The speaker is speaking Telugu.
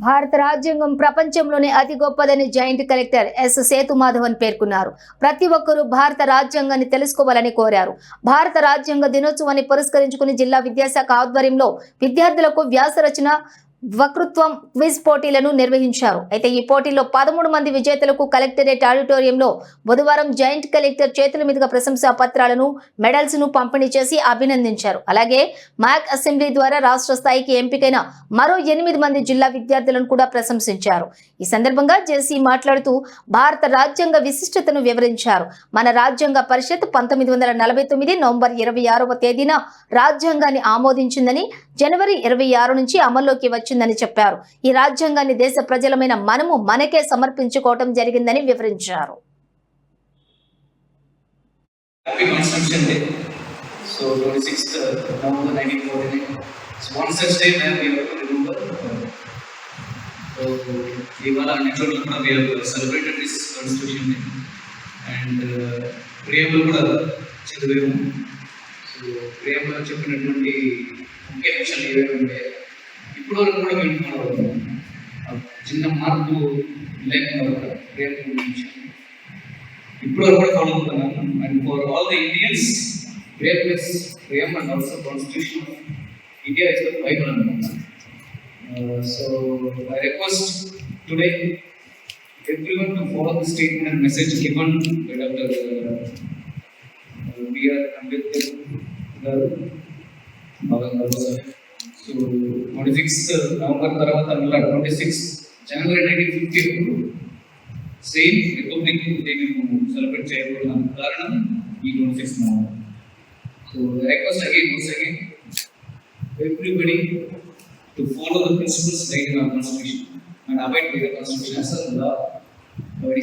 భారత రాజ్యాంగం ప్రపంచంలోనే అతి గొప్పదని జాయింట్ కలెక్టర్ ఎస్ సేతుమాధవన్ పేర్కొన్నారు. ప్రతి ఒక్కరూ భారత రాజ్యాంగాన్ని తెలుసుకోవాలని కోరారు. భారత రాజ్యాంగ దినోత్సవాన్ని పురస్కరించుకుని జిల్లా విద్యాశాఖ ఆధ్వర్యంలో విద్యార్థులకు వ్యాస వకృత్వం వక్తృత్వం క్విజ్ పోటీలను నిర్వహించారు. అయితే ఈ పోటీలో పదమూడు మంది విజేతలకు కలెక్టరేట్ ఆడిటోరియంలో బుధవారం జాయింట్ కలెక్టర్ చేతుల మీదుగా ప్రశంసా పత్రాలను మెడల్స్ను పంపిణీ చేసి అభినందించారు. అలాగే మాక్ అసెంబ్లీ ద్వారా రాష్ట్ర స్థాయికి ఎంపికైన మరో ఎనిమిది మంది జిల్లా విద్యార్థులను కూడా ప్రశంసించారు. ఈ సందర్భంగా జేసీ మాట్లాడుతూ భారత రాజ్యాంగ విశిష్టతను వివరించారు. మన రాజ్యాంగ పరిషత్ పంతొమ్మిది వందల నలభై తొమ్మిది నవంబర్ ఇరవై ఆరవ తేదీన రాజ్యాంగాన్ని ఆమోదించిందని జనవరి ఇరవై ఆరు నుంచి అమల్లోకి వచ్చిందని చెప్పారు. ఈ రాజ్యాంగాన్ని దేశ ప్రజలమైన మనము మనకే సమర్పించుకోవటం జరిగిందని వివరించారు. చెప్పినటువంటి ముఖ్య అంశాలు ఏవేవి ఉండే ఇప్పటి వరకు కూడా వింటున్నారు చిన్న మార్పు లేకుండా కూడా ప్రియం గురించి ఇప్పుడు వరకు కూడా ఫాలో అవుతున్నాను and for all the Indians Prem plus Prem and also constitution of India is the Bible అనమాట so I request today everyone to follow the statement and message given by Dr. B.R. Ambedkar గారు భగత్ బాబు sir so twenty sixth November తర్వాత మళ్ళీ twenty six January nineteen fifty same republic day మేము సెలబ్రేట్ చేయబోతున్నాం కారణం ఈ twenty six November so request again once again everybody to follow the principles like in our constitution and abide by the constitution as a law by